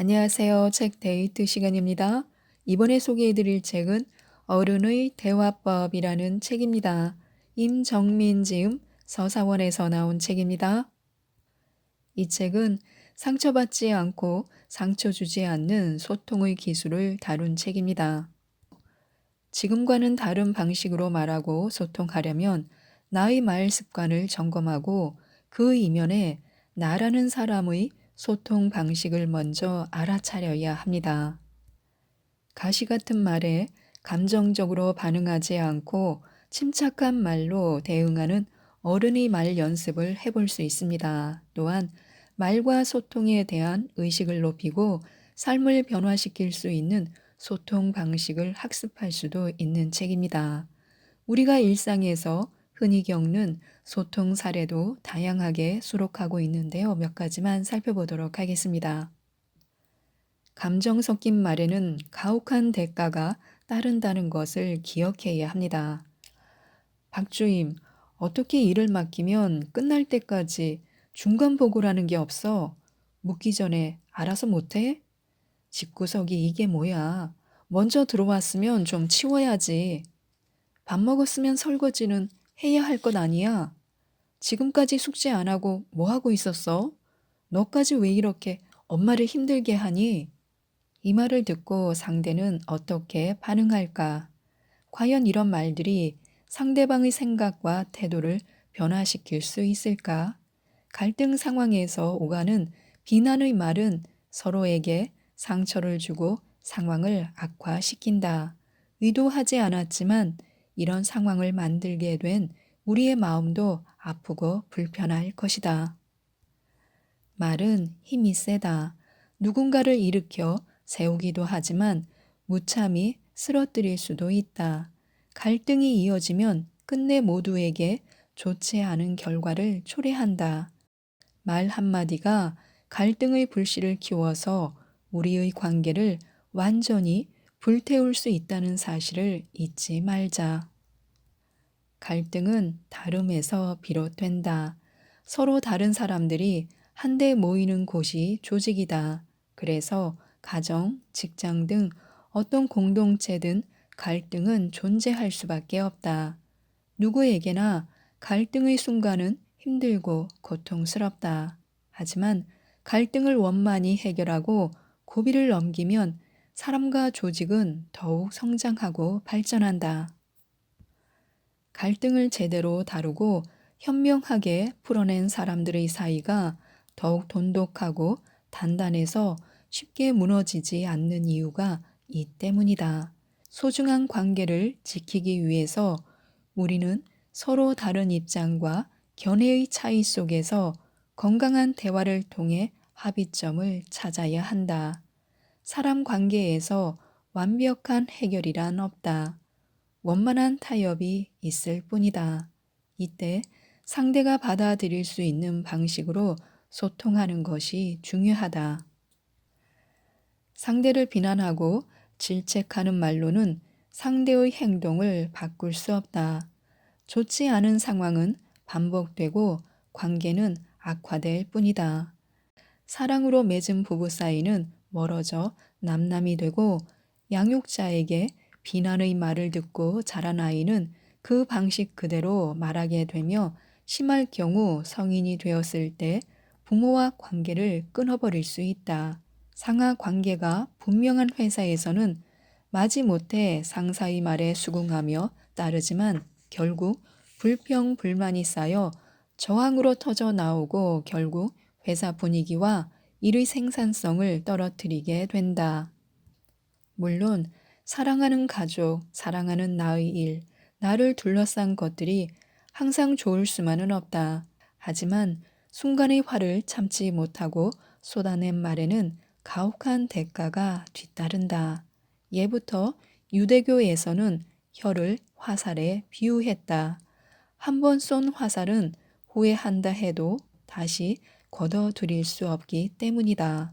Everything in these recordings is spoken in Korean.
안녕하세요. 책 데이트 시간입니다. 이번에 소개해드릴 책은 어른의 대화법이라는 책입니다. 임정민 지음 서사원에서 나온 책입니다. 이 책은 상처받지 않고 상처 주지 않는 소통의 기술을 다룬 책입니다. 지금과는 다른 방식으로 말하고 소통하려면 나의 말 습관을 점검하고 그 이면에 나라는 사람의 소통 방식을 먼저 알아차려야 합니다. 가시 같은 말에 감정적으로 반응하지 않고 침착한 말로 대응하는 어른의 말 연습을 해볼 수 있습니다. 또한 말과 소통에 대한 의식을 높이고 삶을 변화시킬 수 있는 소통 방식을 학습할 수도 있는 책입니다. 우리가 일상에서 흔히 겪는 소통 사례도 다양하게 수록하고 있는데요. 몇 가지만 살펴보도록 하겠습니다. 감정 섞인 말에는 가혹한 대가가 따른다는 것을 기억해야 합니다. 박주임, 어떻게 일을 맡기면 끝날 때까지 중간 보고라는 게 없어? 묻기 전에 알아서 못해? 집구석이 이게 뭐야? 먼저 들어왔으면 좀 치워야지. 밥 먹었으면 설거지는 해야 할 것 아니야? 지금까지 숙제 안 하고 뭐 하고 있었어? 너까지 왜 이렇게 엄마를 힘들게 하니? 이 말을 듣고 상대는 어떻게 반응할까? 과연 이런 말들이 상대방의 생각과 태도를 변화시킬 수 있을까? 갈등 상황에서 오가는 비난의 말은 서로에게 상처를 주고 상황을 악화시킨다. 의도하지 않았지만 이런 상황을 만들게 된 우리의 마음도 아프고 불편할 것이다. 말은 힘이 세다. 누군가를 일으켜 세우기도 하지만 무참히 쓰러뜨릴 수도 있다. 갈등이 이어지면 끝내 모두에게 좋지 않은 결과를 초래한다. 말 한마디가 갈등의 불씨를 키워서 우리의 관계를 완전히 불태울 수 있다는 사실을 잊지 말자. 갈등은 다름에서 비롯된다. 서로 다른 사람들이 한데 모이는 곳이 조직이다. 그래서 가정, 직장 등 어떤 공동체든 갈등은 존재할 수밖에 없다. 누구에게나 갈등의 순간은 힘들고 고통스럽다. 하지만 갈등을 원만히 해결하고 고비를 넘기면 사람과 조직은 더욱 성장하고 발전한다. 갈등을 제대로 다루고 현명하게 풀어낸 사람들의 사이가 더욱 돈독하고 단단해서 쉽게 무너지지 않는 이유가 이 때문이다. 소중한 관계를 지키기 위해서 우리는 서로 다른 입장과 견해의 차이 속에서 건강한 대화를 통해 합의점을 찾아야 한다. 사람 관계에서 완벽한 해결이란 없다. 원만한 타협이 있을 뿐이다. 이때 상대가 받아들일 수 있는 방식으로 소통하는 것이 중요하다. 상대를 비난하고 질책하는 말로는 상대의 행동을 바꿀 수 없다. 좋지 않은 상황은 반복되고 관계는 악화될 뿐이다. 사랑으로 맺은 부부 사이는 멀어져 남남이 되고 양육자에게 비난의 말을 듣고 자란 아이는 그 방식 그대로 말하게 되며 심할 경우 성인이 되었을 때 부모와 관계를 끊어버릴 수 있다. 상하 관계가 분명한 회사에서는 마지못해 상사의 말에 수긍하며 따르지만 결국 불평, 불만이 쌓여 저항으로 터져 나오고 결국 회사 분위기와 일의 생산성을 떨어뜨리게 된다. 물론 사랑하는 가족, 사랑하는 나의 일, 나를 둘러싼 것들이 항상 좋을 수만은 없다. 하지만 순간의 화를 참지 못하고 쏟아낸 말에는 가혹한 대가가 뒤따른다. 예부터 유대교에서는 혀를 화살에 비유했다. 한 번 쏜 화살은 후회한다 해도 다시 걷어들일 수 없기 때문이다.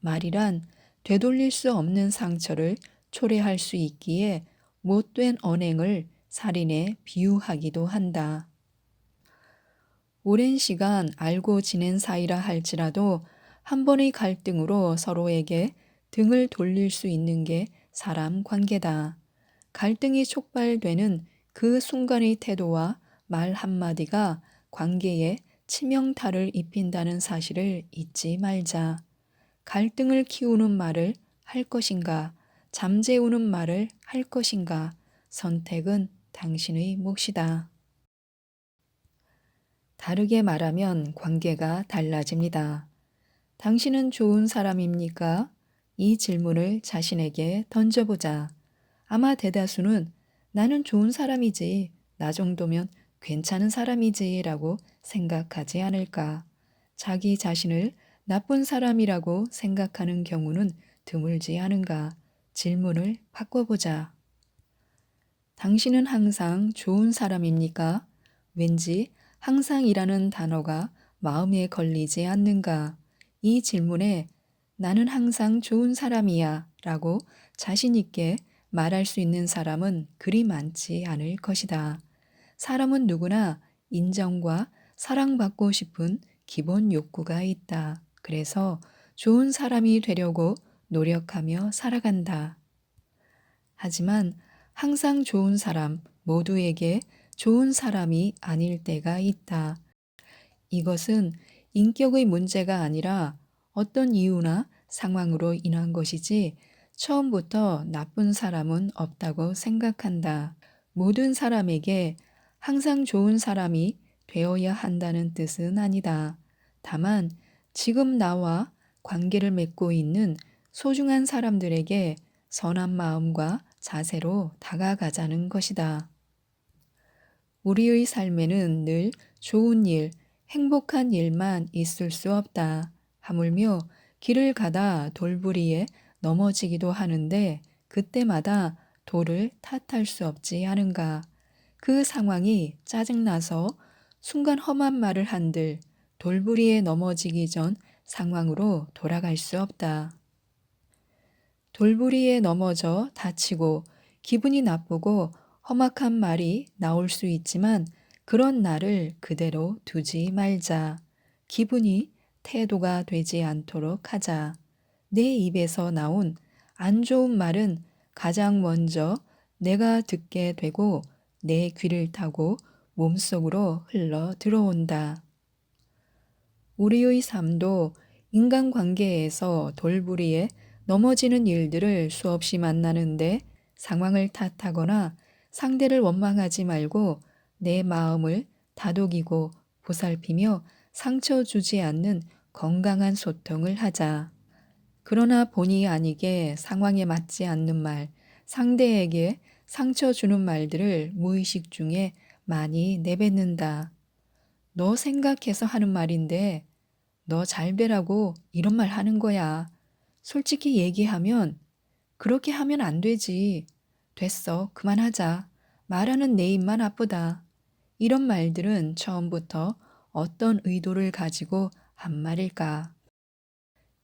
말이란 되돌릴 수 없는 상처를 초래할 수 있기에 못된 언행을 살인에 비유하기도 한다. 오랜 시간 알고 지낸 사이라 할지라도 한 번의 갈등으로 서로에게 등을 돌릴 수 있는 게 사람 관계다. 갈등이 촉발되는 그 순간의 태도와 말 한마디가 관계에 치명타를 입힌다는 사실을 잊지 말자. 갈등을 키우는 말을 할 것인가, 잠재우는 말을 할 것인가, 선택은 당신의 몫이다. 다르게 말하면 관계가 달라집니다. 당신은 좋은 사람입니까? 이 질문을 자신에게 던져보자. 아마 대다수는 나는 좋은 사람이지, 나 정도면 괜찮은 사람이지 라고 생각하지 않을까. 자기 자신을 나쁜 사람이라고 생각하는 경우는 드물지 않은가. 질문을 바꿔보자. 당신은 항상 좋은 사람입니까? 왠지 항상이라는 단어가 마음에 걸리지 않는가? 이 질문에 나는 항상 좋은 사람이야 라고 자신있게 말할 수 있는 사람은 그리 많지 않을 것이다. 사람은 누구나 인정과 사랑받고 싶은 기본 욕구가 있다. 그래서 좋은 사람이 되려고 노력하며 살아간다. 하지만 항상 좋은 사람 모두에게 좋은 사람이 아닐 때가 있다. 이것은 인격의 문제가 아니라 어떤 이유나 상황으로 인한 것이지 처음부터 나쁜 사람은 없다고 생각한다. 모든 사람에게 항상 좋은 사람이 되어야 한다는 뜻은 아니다. 다만 지금 나와 관계를 맺고 있는 소중한 사람들에게 선한 마음과 자세로 다가가자는 것이다. 우리의 삶에는 늘 좋은 일, 행복한 일만 있을 수 없다. 하물며 길을 가다 돌부리에 넘어지기도 하는데 그때마다 돌을 탓할 수 없지 않은가. 그 상황이 짜증나서 순간 험한 말을 한들 돌부리에 넘어지기 전 상황으로 돌아갈 수 없다. 돌부리에 넘어져 다치고 기분이 나쁘고 험악한 말이 나올 수 있지만 그런 날을 그대로 두지 말자. 기분이 태도가 되지 않도록 하자. 내 입에서 나온 안 좋은 말은 가장 먼저 내가 듣게 되고 내 귀를 타고 몸속으로 흘러 들어온다. 우리의 삶도 인간관계에서 돌부리에 넘어지는 일들을 수없이 만나는데 상황을 탓하거나 상대를 원망하지 말고 내 마음을 다독이고 보살피며 상처 주지 않는 건강한 소통을 하자. 그러나 본의 아니게 상황에 맞지 않는 말, 상대에게 상처 주는 말들을 무의식 중에 많이 내뱉는다. 너 생각해서 하는 말인데 너 잘 되라고 이런 말 하는 거야. 솔직히 얘기하면 그렇게 하면 안 되지. 됐어. 그만하자. 말하는 내 입만 아프다. 이런 말들은 처음부터 어떤 의도를 가지고 한 말일까?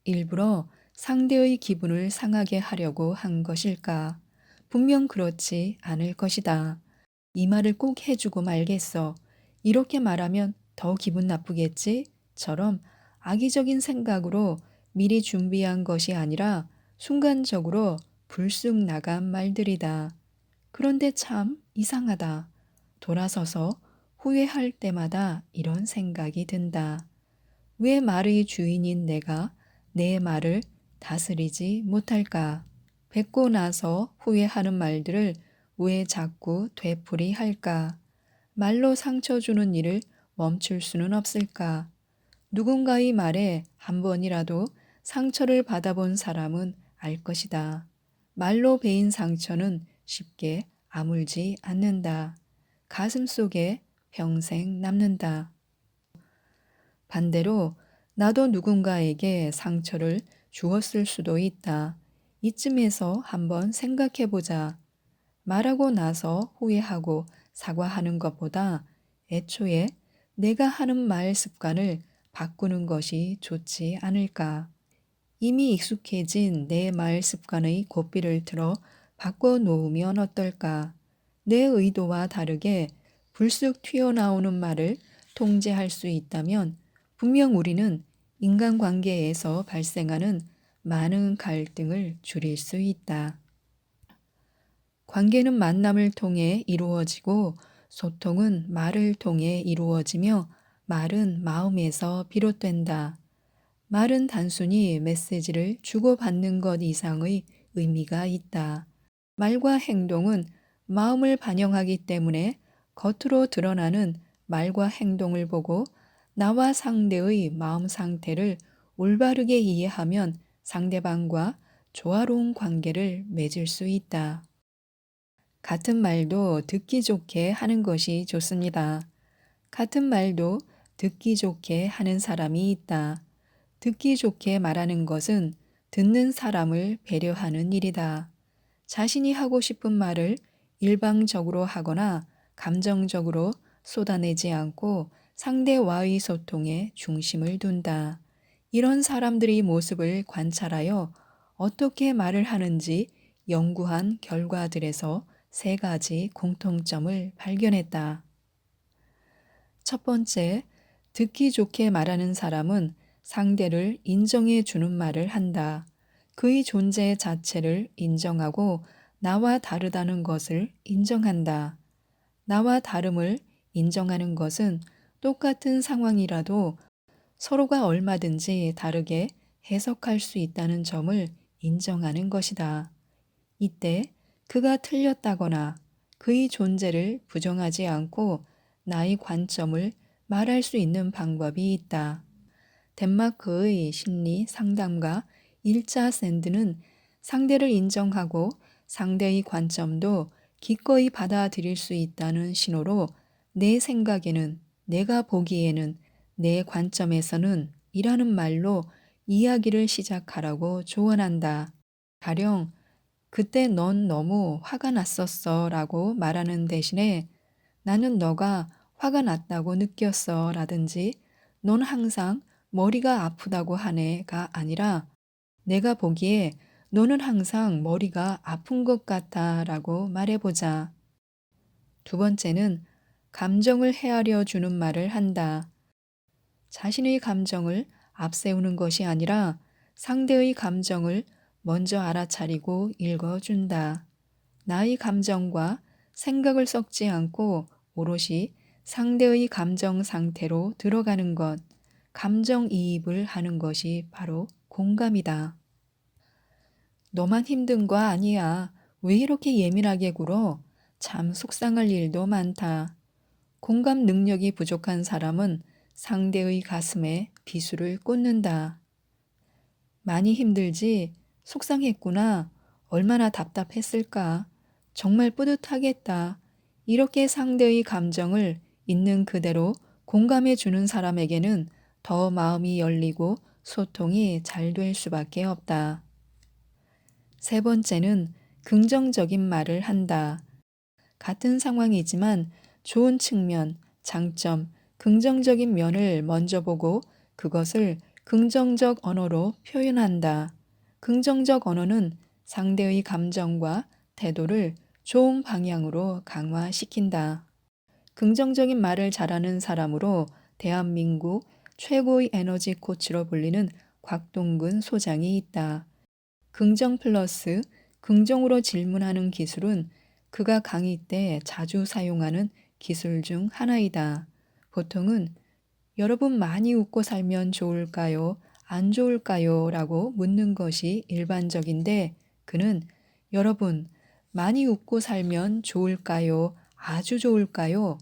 일부러 상대의 기분을 상하게 하려고 한 것일까? 분명 그렇지 않을 것이다. 이 말을 꼭 해주고 말겠어. 이렇게 말하면 더 기분 나쁘겠지? 처럼 악의적인 생각으로 미리 준비한 것이 아니라 순간적으로 불쑥 나간 말들이다. 그런데 참 이상하다. 돌아서서 후회할 때마다 이런 생각이 든다. 왜 말의 주인인 내가 내 말을 다스리지 못할까? 뱉고 나서 후회하는 말들을 왜 자꾸 되풀이 할까? 말로 상처 주는 일을 멈출 수는 없을까? 누군가의 말에 한 번이라도 상처를 받아본 사람은 알 것이다. 말로 베인 상처는 쉽게 아물지 않는다. 가슴 속에 평생 남는다. 반대로 나도 누군가에게 상처를 주었을 수도 있다. 이쯤에서 한번 생각해 보자. 말하고 나서 후회하고 사과하는 것보다 애초에 내가 하는 말 습관을 바꾸는 것이 좋지 않을까. 이미 익숙해진 내 말 습관의 고삐를 틀어 바꿔 놓으면 어떨까. 내 의도와 다르게 불쑥 튀어나오는 말을 통제할 수 있다면 분명 우리는 인간관계에서 발생하는 많은 갈등을 줄일 수 있다. 관계는 만남을 통해 이루어지고 소통은 말을 통해 이루어지며 말은 마음에서 비롯된다. 말은 단순히 메시지를 주고받는 것 이상의 의미가 있다. 말과 행동은 마음을 반영하기 때문에 겉으로 드러나는 말과 행동을 보고 나와 상대의 마음 상태를 올바르게 이해하면 상대방과 조화로운 관계를 맺을 수 있다. 같은 말도 듣기 좋게 하는 것이 좋습니다. 같은 말도 듣기 좋게 하는 사람이 있다. 듣기 좋게 말하는 것은 듣는 사람을 배려하는 일이다. 자신이 하고 싶은 말을 일방적으로 하거나 감정적으로 쏟아내지 않고 상대와의 소통에 중심을 둔다. 이런 사람들의 모습을 관찰하여 어떻게 말을 하는지 연구한 결과들에서 세 가지 공통점을 발견했다. 첫 번째, 듣기 좋게 말하는 사람은 상대를 인정해 주는 말을 한다. 그의 존재 자체를 인정하고 나와 다르다는 것을 인정한다. 나와 다름을 인정하는 것은 똑같은 상황이라도 서로가 얼마든지 다르게 해석할 수 있다는 점을 인정하는 것이다. 이때 그가 틀렸다거나 그의 존재를 부정하지 않고 나의 관점을 말할 수 있는 방법이 있다. 덴마크의 심리 상담가 일자 샌드는 상대를 인정하고 상대의 관점도 기꺼이 받아들일 수 있다는 신호로 내 생각에는 내가 보기에는 내 관점에서는 이라는 말로 이야기를 시작하라고 조언한다. 가령 그때 넌 너무 화가 났었어 라고 말하는 대신에 나는 너가 화가 났다고 느꼈어 라든지 넌 항상 머리가 아프다고 하네가 아니라 내가 보기에 너는 항상 머리가 아픈 것 같아 라고 말해보자. 두 번째는 감정을 헤아려 주는 말을 한다. 자신의 감정을 앞세우는 것이 아니라 상대의 감정을 먼저 알아차리고 읽어준다. 나의 감정과 생각을 섞지 않고 오롯이 상대의 감정 상태로 들어가는 것, 감정 이입을 하는 것이 바로 공감이다. 너만 힘든 거 아니야. 왜 이렇게 예민하게 굴어? 참 속상할 일도 많다. 공감 능력이 부족한 사람은 상대의 가슴에 비수를 꽂는다. 많이 힘들지? 속상했구나. 얼마나 답답했을까? 정말 뿌듯하겠다. 이렇게 상대의 감정을 있는 그대로 공감해 주는 사람에게는 더 마음이 열리고 소통이 잘 될 수밖에 없다. 세 번째는 긍정적인 말을 한다. 같은 상황이지만 좋은 측면, 장점, 긍정적인 면을 먼저 보고 그것을 긍정적 언어로 표현한다. 긍정적 언어는 상대의 감정과 태도를 좋은 방향으로 강화시킨다. 긍정적인 말을 잘하는 사람으로 대한민국 최고의 에너지 코치로 불리는 곽동근 소장이 있다. 긍정 플러스 긍정으로 질문하는 기술은 그가 강의 때 자주 사용하는 기술 중 하나이다. 보통은 여러분 많이 웃고 살면 좋을까요? 안 좋을까요? 라고 묻는 것이 일반적인데 그는 여러분 많이 웃고 살면 좋을까요? 아주 좋을까요?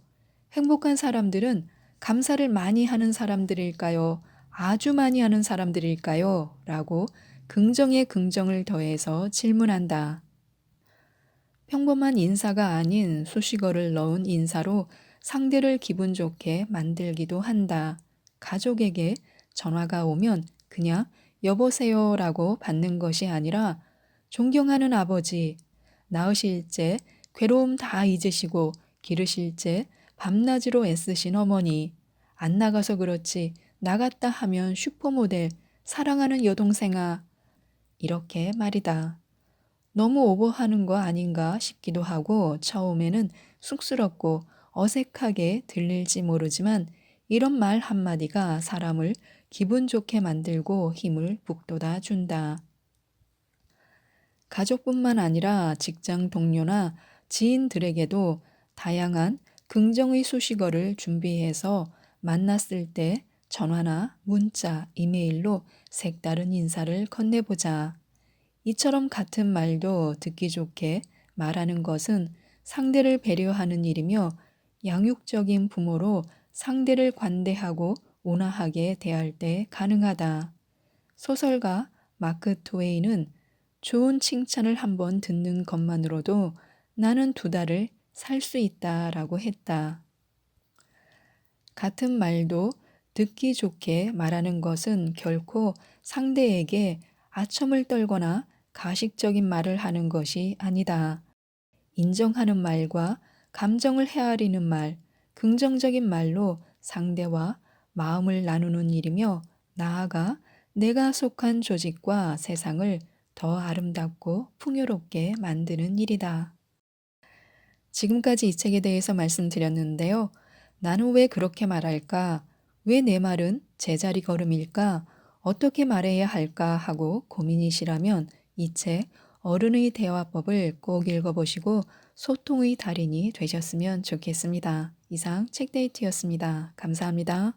행복한 사람들은 감사를 많이 하는 사람들일까요? 아주 많이 하는 사람들일까요? 라고 긍정에 긍정을 더해서 질문한다. 평범한 인사가 아닌 수식어를 넣은 인사로 상대를 기분 좋게 만들기도 한다. 가족에게 전화가 오면 그냥 여보세요 라고 받는 것이 아니라 존경하는 아버지, 낳으실 때 괴로움 다 잊으시고 기르실 때 밤낮으로 애쓰신 어머니, 안 나가서 그렇지 나갔다 하면 슈퍼모델, 사랑하는 여동생아, 이렇게 말이다. 너무 오버하는 거 아닌가 싶기도 하고 처음에는 쑥스럽고 어색하게 들릴지 모르지만 이런 말 한마디가 사람을 기분 좋게 만들고 힘을 북돋아 준다. 가족뿐만 아니라 직장 동료나 지인들에게도 다양한 긍정의 수식어를 준비해서 만났을 때 전화나 문자, 이메일로 색다른 인사를 건네보자. 이처럼 같은 말도 듣기 좋게 말하는 것은 상대를 배려하는 일이며 양육적인 부모로 상대를 관대하고 온화하게 대할 때 가능하다. 소설가 마크 트웨이는 좋은 칭찬을 한번 듣는 것만으로도 나는 두 달을 살 수 있다 라고 했다. 같은 말도 듣기 좋게 말하는 것은 결코 상대에게 아첨을 떨거나 가식적인 말을 하는 것이 아니다. 인정하는 말과 감정을 헤아리는 말, 긍정적인 말로 상대와 마음을 나누는 일이며 나아가 내가 속한 조직과 세상을 더 아름답고 풍요롭게 만드는 일이다. 지금까지 이 책에 대해서 말씀드렸는데요. 나는 왜 그렇게 말할까? 왜 내 말은 제자리 걸음일까? 어떻게 말해야 할까 하고 고민이시라면 이 책 어른의 대화법을 꼭 읽어보시고 소통의 달인이 되셨으면 좋겠습니다. 이상 책데이트였습니다. 감사합니다.